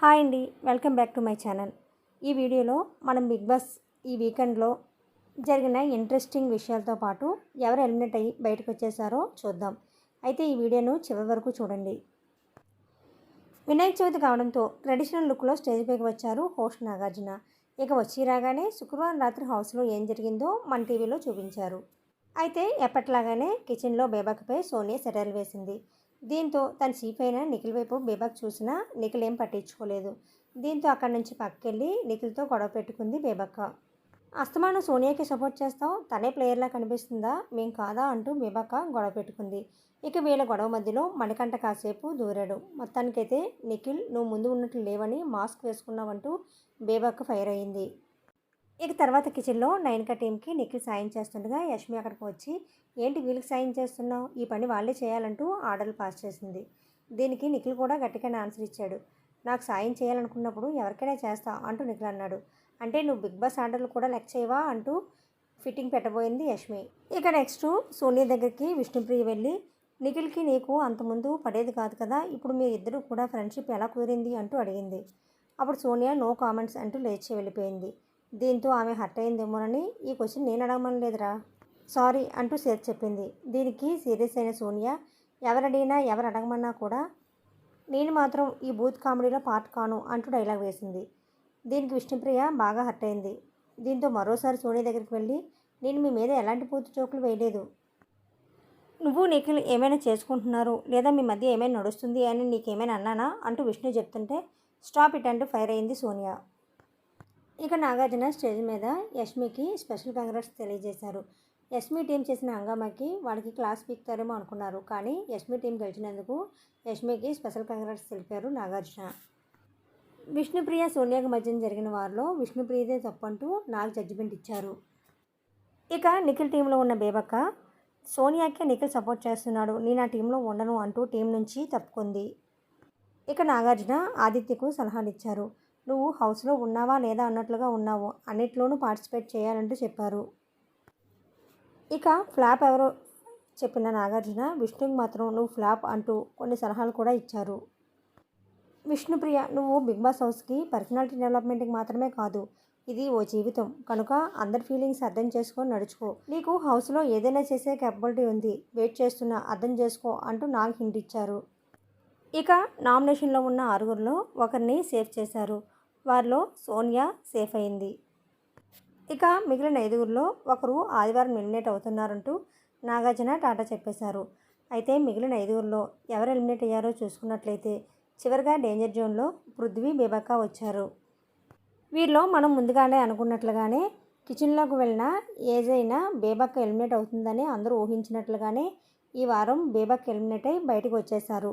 hi అండి welcome back to my channel ఈ వీడియోలో మనం బిగ్ బాస్ ఈ వీకెండ్లో జరిగిన ఇంట్రెస్టింగ్ విషయాలతో పాటు ఎవరు ఎలిమినేట్ అయ్యి బయటకు వచ్చేసారో చూద్దాం అయితే ఈ వీడియోను చివరి వరకు చూడండి వినాయక చవితి కావడంతో ట్రెడిషనల్ లుక్లో స్టేజ్ పైకి వచ్చారు హోస్ట్ నాగార్జున ఇక వచ్చి రాగానే శుక్రవారం రాత్రి హౌస్లో ఏం జరిగిందో మన టీవీలో చూపించారు అయితే ఎప్పట్లాగానే కిచెన్లో బేబాక్పై సోనియా సెటైల్ వేసింది దీంతో తన సీప్ అయిన నిఖిల్ వైపు బేబాక్ చూసినా నిఖిల్ ఏం పట్టించుకోలేదు దీంతో అక్కడి నుంచి పక్కకెళ్ళి నిఖిల్తో గొడవ పెట్టుకుంది బేబక్క అస్తమానం సోనియాకి సపోర్ట్ చేస్తాం తనే ప్లేయర్లా కనిపిస్తుందా మేం కాదా అంటూ బేబక్క గొడవ పెట్టుకుంది ఇక వీళ్ళ గొడవ మధ్యలో మణికంట కాసేపు దూరాడు మొత్తానికైతే నిఖిల్ నువ్వు ముందు ఉన్నట్లు లేవని మాస్క్ వేసుకున్నావంటూ బేబక్క ఫైర్ అయింది ఇక తర్వాత కిచెన్లో నైన్కా టీంకి నిఖిల్ సాయం చేస్తుండగా యష్మి అక్కడికి వచ్చి ఏంటి వీళ్ళకి సాయం చేస్తున్నావు ఈ పని వాళ్ళే చేయాలంటూ ఆర్డర్లు పాస్ చేసింది దీనికి నిఖిల్ కూడా గట్టిగానే ఆన్సర్ ఇచ్చాడు నాకు సాయం చేయాలనుకున్నప్పుడు ఎవరికైనా చేస్తా అంటూ నిఖిల్ అన్నాడు అంటే నువ్వు బిగ్ బాస్ ఆర్డర్లు కూడా లెక్క చేయవా అంటూ ఫిట్టింగ్ పెట్టబోయింది యష్మి ఇక నెక్స్ట్ సోనియా దగ్గరికి విష్ణుప్రియ వెళ్ళి నిఖిల్కి నీకు అంతకుముందు పడేది కాదు కదా ఇప్పుడు మీ ఇద్దరు కూడా ఫ్రెండ్షిప్ ఎలా కుదిరింది అంటూ అడిగింది అప్పుడు సోనియా నో కామెంట్స్ అంటూ లేచి వెళ్ళిపోయింది దీంతో ఆమె హట్ అయిందేమోనని ఈ క్వశ్చన్ నేను అడగమని లేదురా సారీ అంటూ సేత్ చెప్పింది దీనికి సీరియస్ అయిన సోనియా ఎవరడిగినా ఎవరు అడగమన్నా కూడా నేను మాత్రం ఈ బూత్ కామెడీలో పార్ట్ కాను అంటూ డైలాగ్ వేసింది దీనికి విష్ణుప్రియ బాగా హట్ అయింది దీంతో మరోసారి సోనియా దగ్గరికి వెళ్ళి నేను మీ మీద ఎలాంటి పూర్తి చోకులు వేయలేదు నువ్వు నిఖిల్ ఏమైనా చేసుకుంటున్నారు లేదా మీ మధ్య ఏమైనా నడుస్తుంది అని నీకేమైనా అన్నానా అంటూ విష్ణు చెప్తుంటే స్టాప్ ఇట్ అంటూ ఫైర్ అయింది సోనియా ఇక నాగార్జున స్టేజ్ మీద యష్మికి స్పెషల్ కంగ్రెట్స్ తెలియజేశారు యష్మి టీం చేసిన హంగామాకి వాళ్ళకి క్లాస్ పీక్తారేమో అనుకున్నారు కానీ యష్మి టీం గెలిచినందుకు యష్మికి స్పెషల్ కంగ్రెట్స్ తెలిపారు నాగార్జున విష్ణుప్రియ సోనియాకి మధ్యన జరిగిన వారిలో విష్ణుప్రియదే తప్పంటూ నాకు జడ్జిమెంట్ ఇచ్చారు ఇక నిఖిల్ టీంలో ఉన్న బేబక్క సోనియాకే నిఖిల్ సపోర్ట్ చేస్తున్నాడు నేను ఆ టీంలో ఉండను అంటూ టీం నుంచి తప్పుకుంది ఇక నాగార్జున ఆదిత్యకు సలహానిచ్చారు నువ్వు హౌస్లో ఉన్నావా లేదా అన్నట్లుగా ఉన్నావు అన్నిట్లోనూ పార్టిసిపేట్ చేయాలంటూ చెప్పారు ఇక ఫ్లాప్ ఎవరో చెప్పిన నాగార్జున విష్ణుకి మాత్రం నువ్వు ఫ్లాప్ అంటూ కొన్ని సలహాలు కూడా ఇచ్చారు విష్ణుప్రియ నువ్వు బిగ్ బాస్ హౌస్కి పర్సనాలిటీ డెవలప్మెంట్కి మాత్రమే కాదు ఇది ఓ జీవితం కనుక అందరి ఫీలింగ్స్ అర్థం చేసుకొని నడుచుకో నీకు హౌస్లో ఏదైనా చేసే కెపబిలిటీ ఉంది వెయిట్ చేస్తున్నా అర్థం చేసుకో అంటూ నాకు హింట్ ఇచ్చారు ఇక నామినేషన్లో ఉన్న ఆరుగురిలో ఒకరిని సేవ్ చేశారు వారిలో సోనియా సేఫ్ అయింది ఇక మిగిలిన ఐదుగురిలో ఒకరు ఆదివారం ఎలిమినేట్ అవుతున్నారంటూ నాగార్జున టాటా చెప్పేశారు అయితే మిగిలిన ఐదుగురిలో ఎవరు ఎలిమినేట్ అయ్యారో చూసుకున్నట్లయితే చివరిగా డేంజర్ జోన్లో పృథ్వీ బీబక్క వచ్చారు వీరిలో మనం ముందుగానే అనుకున్నట్లుగానే కిచెన్లోకి వెళ్ళిన ఏజైనా బేబక్క ఎలిమినేట్ అవుతుందని అందరూ ఊహించినట్లుగానే ఈ వారం బేబక్ ఎలిమినేట్ అయి బయటకు వచ్చేశారు